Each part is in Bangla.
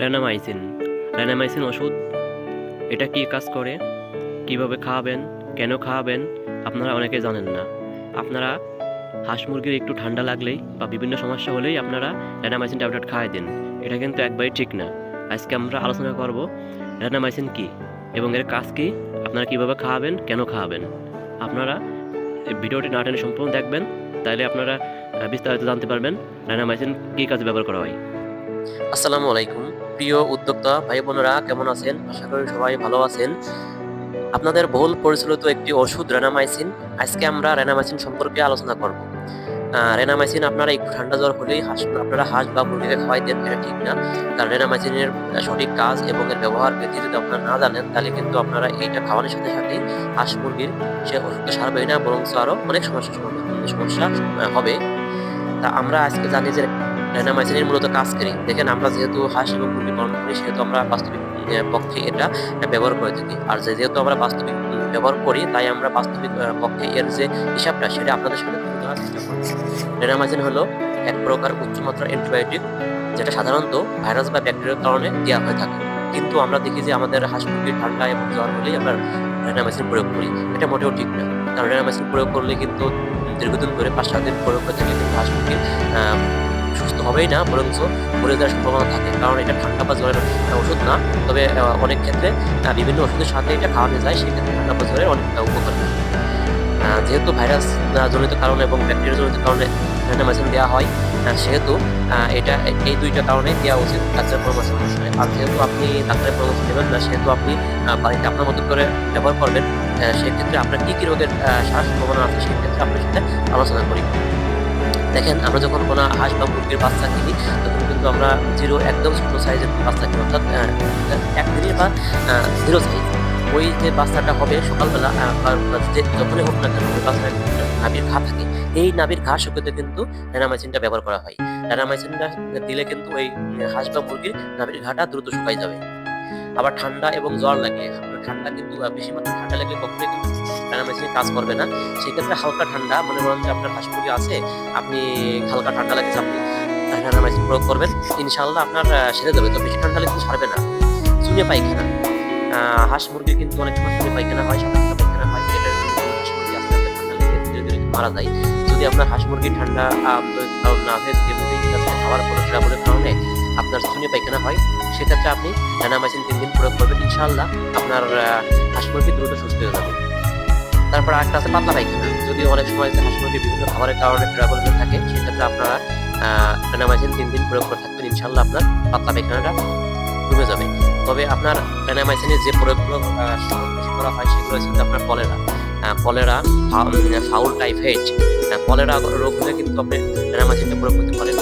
র্যানামাইসিন র্যানামাইসিন ওষুধ, এটা কি কাজ করে? কীভাবে খাওয়াবেন? কেন খাওয়াবেন? আপনারা অনেকে জানেন না। আপনারা হাঁস মুরগির একটু ঠান্ডা লাগলেই বা বিভিন্ন সমস্যা হলেই আপনারা র্যানামাইসিন ট্যাবলেট খাওয়াই দিন। এটা কিন্তু একবারই ঠিক না। আজকে আমরা আলোচনা করব র্যানামাইসিন কি এবং এর কাজ কি? আপনারা কীভাবে খাওয়াবেন? কেন খাওয়াবেন? আপনারা ভিডিওটি না টেনে সম্পূর্ণ দেখবেন তাহলে আপনারা বিস্তারিত জানতে পারবেন র্যানামাইসিন কী কাজে ব্যবহার করা হয়। আসসালামু আলাইকুম। প্রিয় উদ্যোক্তা ভাই বোনেরা কেমন আছেন? আশা করি সবাই ভালো আছেন। আপনাদের বহুল পরিচালিত একটি ওষুধ রেনামাইসিন। আজকে আমরা রেনামাইসিন সম্পর্কে আলোচনা করব। রেনামাইসিন আপনারা একটু ঠান্ডা জ্বর হলেই হাঁস, আপনারা হাঁস বা মুরগিকে খাওয়াই দেন এটা ঠিক না। কারণ রেনামাইসিনের সঠিক কাজ এবং এর ব্যবহার বিধি যদি আপনারা না জানেন, তাহলে কিন্তু আপনারা এইটা খাওয়ানোর সাথে সাথে হাঁস, মুরগির সে ওষুধটা সারবেই না বরং আরও অনেক সমস্যা সমস্যা হবে। তা আমরা আজকে জানি যে রেনামাইসিনের মূলত কাজ করি। দেখেন, আমরা যেহেতু হাঁস এবং মুরগি পালন করি, সেহেতু আমরা বাস্তবিক পক্ষে এটা ব্যবহার করে থাকি। আর যেহেতু আমরা বাস্তবিক ব্যবহার করি, তাই আমরা বাস্তবিক পক্ষে এর যে হিসাবটা, সেটা আপনাদের সাথে তুলে ধরার চেষ্টা করব। রেনামাইসিন হলো এক প্রকার উচ্চমাত্রার অ্যান্টিবায়োটিক, যেটা সাধারণত ভাইরাস বা ব্যাকটেরিয়ার কারণে দেওয়া হয়ে থাকে। কিন্তু আমরা দেখি যে আমাদের হাঁস মুরগির ঠান্ডা এবং জ্বর হলেই আমরা রেনামাইসিন প্রয়োগ করি। এটা মোটেও ঠিক না। কারণ রেনামাইসিন প্রয়োগ করলে কিন্তু দীর্ঘদিন ধরে পাঁচ সাত দিন প্রয়োগ করে থাকলে কিন্তু হাঁস মুরগির হবেই না বরঞ্চ মরে যাওয়ার সম্ভাবনা থাকে। কারণ এটা ঠান্ডা বা জ্বরের ওষুধ না তবে অনেক ক্ষেত্রে বিভিন্ন ওষুধের সাথে এটা খাওয়ানো যায় সেক্ষেত্রে ঠান্ডা বা জ্বরের অনেক আহ, উপকার যেহেতু ভাইরাস জনিত কারণে এবং ব্যাকটেরিয়া জনিত কারণে ভ্যানামাইসিন দেওয়া হয় সেহেতু এটা এই দুইটা কারণে দেওয়া উচিত ডাক্তারের পরামর্শ অনুসারে। আর যেহেতু আপনি ডাক্তারের পরামর্শ নেবেন না সেহেতু আপনি বাড়িতে আপনার মতো করে ব্যবহার করবেন সেক্ষেত্রে আপনার কী কী রোগের সারার সম্ভাবনা আছে সেক্ষেত্রে আপনার সাথে আলোচনা করি। দেখেন, আমরা যখন কোনো হাঁস বা মুরগির বাচ্চা কিনি, তখন কিন্তু আমরা জিরো একদম ছোট সাইজের বাচ্চা কিনি, অর্থাৎ এক দিনের বা জিরো সাইজ ওই যে বাচ্চাটা হবে সকালবেলা যে যখনই হোক না কেন, ওই বাচ্চাটা নাবির ঘা থাকে। এই নাবির ঘা শুকোতে কিন্তু র্যানামাইসিনটা ব্যবহার করা হয়। র্যানামাইসিনটা দিলে কিন্তু ওই হাঁস বা মুরগির নাবির ঘাটা দ্রুত শুকাই যাবে। আবার ঠান্ডা এবং জ্বর আপনার ঠান্ডা কিন্তু বেশি মাত্রায় ঠান্ডা লাগলে কখনোই কিন্তু র্যানামাইসিন কাজ করবে না। সেক্ষেত্রে হালকা ঠান্ডা, মনে করেন যে আপনার হাঁস মুরগি আছে, আপনি হালকা ঠান্ডা লাগছে আপনি র্যানামাইসিন প্রয়োগ করবেন। ইনশাআল্লাহ আপনার সেরে যাবে। তো বেশি ঠান্ডা লাগলে সারবে না। চুনে পায়খানা। হাঁস মুরগি কিন্তু অনেক সময় চুনে পায়খানা হয়, সাদা পায়খানা হয়। এটার হাঁস মুরগি আস্তে আস্তে ঠান্ডা লেগে ধীরে ধীরে মারা যায়। যদি আপনার হাঁস মুরগি ঠান্ডা না হয়ে, যদি আছে খাবার কোনো ট্রাবলের কারণে আপনার চুনে পায়খানা হয় সেক্ষেত্রে আপনি র্যানামাইসিন তিন দিন প্রয়োগ করবেন, ইনশাআল্লাহ আপনার হাঁস মুরগি দ্রুত সুস্থ হয়ে যাবে। তারপর একটা আছে পাতলা পায়খানা। যদি অনেক সময় হাঁস মুরগি বিভিন্ন খাবারের কারণে ট্রাবল হয়ে থাকে, সেক্ষেত্রে আপনারা র্যানামাইসিন তিন দিন প্রয়োগ করে থাকবেন, ইনশাআল্লাহ আপনার পাতলা পায়খানাটা কমে যাবে। তবে আপনার র্যানামাইসিনের যে প্রয়োগগুলো করা হয়, সেগুলো হচ্ছে আপনার cholera cholera fowl typhoid cholera রোগ হলে কিন্তু আপনি র্যানামাইসিনটা প্রয়োগ করতে পারেন।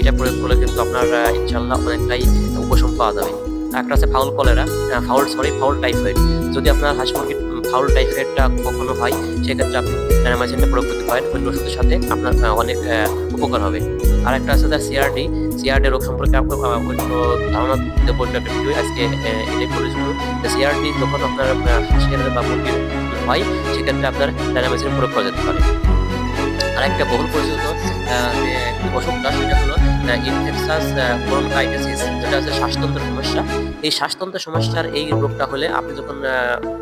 এটা প্রয়োগ করলে কিন্তু আপনার ইনশাল্লাহ অনেকটাই উপশম পাওয়া যাবে। একটা আছে fowl cholera fowl sorry fowl typhoid. যদি আপনার হাঁস মুরগির ফাউল টাইফয়েডটা কখনো হয়, সেক্ষেত্রে আপনি র্যানামাইসিনটা প্রয়োগ করতে পারেন। অন্য ওষুধের সাথে আপনার অনেক উপকার হবে। আর একটা আছে তার সিআরডি সিআরডি রোগ সম্পর্কে আপনার ধারণা দিতে বলব একটা ভিডিও আজকে এটাই করে শুরু সিআরডি যখন আপনার হাঁসের বা মুরগির হয়, সেক্ষেত্রে আপনার র্যানামাইসিন প্রয়োগ করা যেতে পারে। আর একটা বহুল পরিচিত অসুখটা সেটা হলো ইনফেকশাস ব্রনকাইটিস যেটা হচ্ছে শ্বাসতন্ত্রের সমস্যা। এই শ্বাসতন্ত্রের সমস্যার এই রোগটা হলে আপনি যখন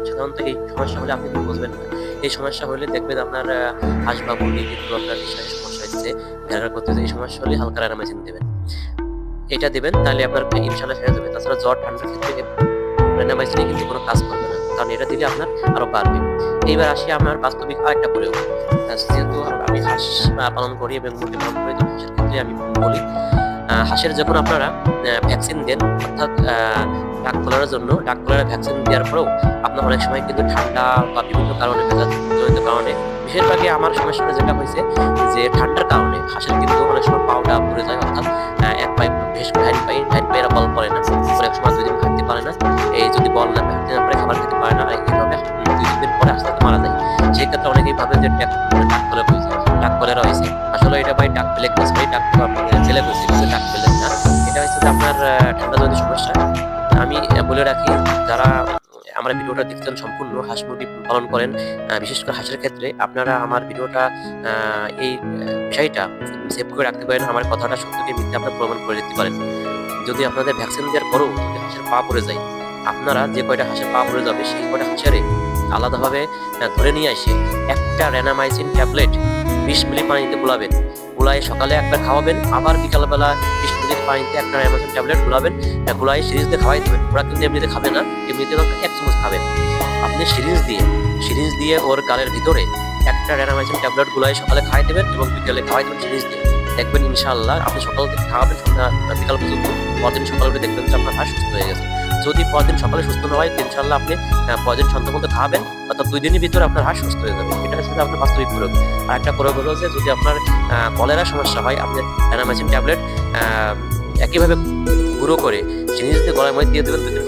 সাধারণত এই সমস্যা হলে আপনি বুঝবেন না। এই সমস্যা হলে দেখবেন আপনার আহ, হাঁস বা মুরগি কিন্তু আপনার নিঃশ্বাসের সমস্যা হচ্ছে ঘেরাঘেরা করতেছে এই সমস্যা হলে হালকা র্যানামাইসিন দেবেন। এটা দেবেন তাহলে আপনার ইনশাল্লাহ সেরে যাবে। তাছাড়া জ্বর ঠান্ডার ক্ষেত্রে র্যানামাইসিনে কিন্তু কোনো কাজ করবে না। কারণ এটা দিলে আপনার আরও বাড়বে। এইবার আসি আমার বাস্তবিক আরেকটা প্রয়োগ যেহেতু আমি হাঁস পালন করি এবং মুরগি পালন করি তো হাঁসের ক্ষেত্রে আমি বলি হাঁসের যখন আপনারা ভ্যাকসিন দেন, অর্থাৎ ডাক কলারের জন্য, ডাক কলারের ভ্যাকসিন দেওয়ার পরেও আপনার অনেক সময় কিন্তু ঠান্ডা বা বিভিন্ন কারণে জনিত কারণে বেশিরভাগই আমার সমস্যাটা যেটা হয়েছে যে ঠান্ডার কারণে হাঁসের কিন্তু অনেক সময় পাউডা পড়ে যায়, অর্থাৎ এক পাইপ বিশেষ করে হাইট পাই হাইট পাইরা বল পড়ে না, অনেক সময় দুই দিন খাইতে পারে না, এই যদি বল না খাইতে না পারে, খাবার খেতে পারে না এইভাবে দুই দিন পরে আস্তে আস্তে মারা যায়। সেক্ষেত্রে অনেকেই ভাবে যে ট্যাক ডাক কলে রয়েছে। আসলে এটা ভাই ডাক পেলে ভাই। ডাক কিন্তু ডাক না? এটা হচ্ছে আপনার ঠান্ডা জনিত সমস্যা। আমি বলে রাখি, যারা, আমার ভিডিওটা দেখতেন সম্পূর্ণ হাঁস মুরগি পালন করেন বিশেষ করে হাঁসের ক্ষেত্রে, আপনারা আমার ভিডিওটা এই বিষয়টা সেভ করে রাখতে পারেন। আমার কথাটা সত্যকে আপনার প্রমাণ করে দিতে পারেন। যদি আপনাদের ভ্যাকসিন দেওয়ার পরেও যদি হাঁসের পা পড়ে যায়, আপনারা যে কয়টা হাঁসের পা পড়ে যাবে, সেই কয়টা হাঁসেরে আলাদাভাবে ধরে নিয়ে আসে একটা র্যানামাইসিন ট্যাবলেট বিশ মিলি পানিতে গুলাবেন গুলাই সকালে একবার খাওয়াবেন, আবার বিকালবেলা বিশ মিনিট পানিতে একটা অ্যামাজন ট্যাবলেট গুলাবেন গুলাই সিরিজ দিয়ে খাওয়াই দেবেন। ওরা কিন্তু এমনিতে খাবে না, এমনিতে এক চামচ খাবে। আপনি সিরিজ দিয়ে সিরিজ দিয়ে ওর গালের ভিতরে একটা র্যানামাইসিন ট্যাবলেট গুলাই সকালে খাওয়াই দেবেন এবং বিকেলে খাওয়াই দেবেন সিরিজ দিয়ে। দেখবেন ইনশাআল্লাহ, আপনি সকাল থেকে খাওয়াবেন, সন্ধ্যা বিকাল পর্যন্ত, পরদিন সকালে উঠে দেখবেন যে আপনার হাঁস সুস্থ হয়ে গেছে। যদি পরদিন সকালে সুস্থ না হয় ইনশাআল্লাহ আপনি পরদিন সন্ধ্যা মধ্যে খাওয়াবেন অর্থাৎ দুই দিনের ভিতরে আপনার হাঁস সুস্থ হয়ে যাবে। এটা হচ্ছে আপনার বাস্তবিক প্রয়োগ। আর একটা প্রয়োগ হলো যে, যদি আপনার কলেরা সমস্যা হয়, আপনি অ্যানামাইসিন ট্যাবলেট একইভাবে গুঁড়ো করে সিরিজ দিয়ে গলায় মধ্যে দিয়ে দেবেন, দুই দিন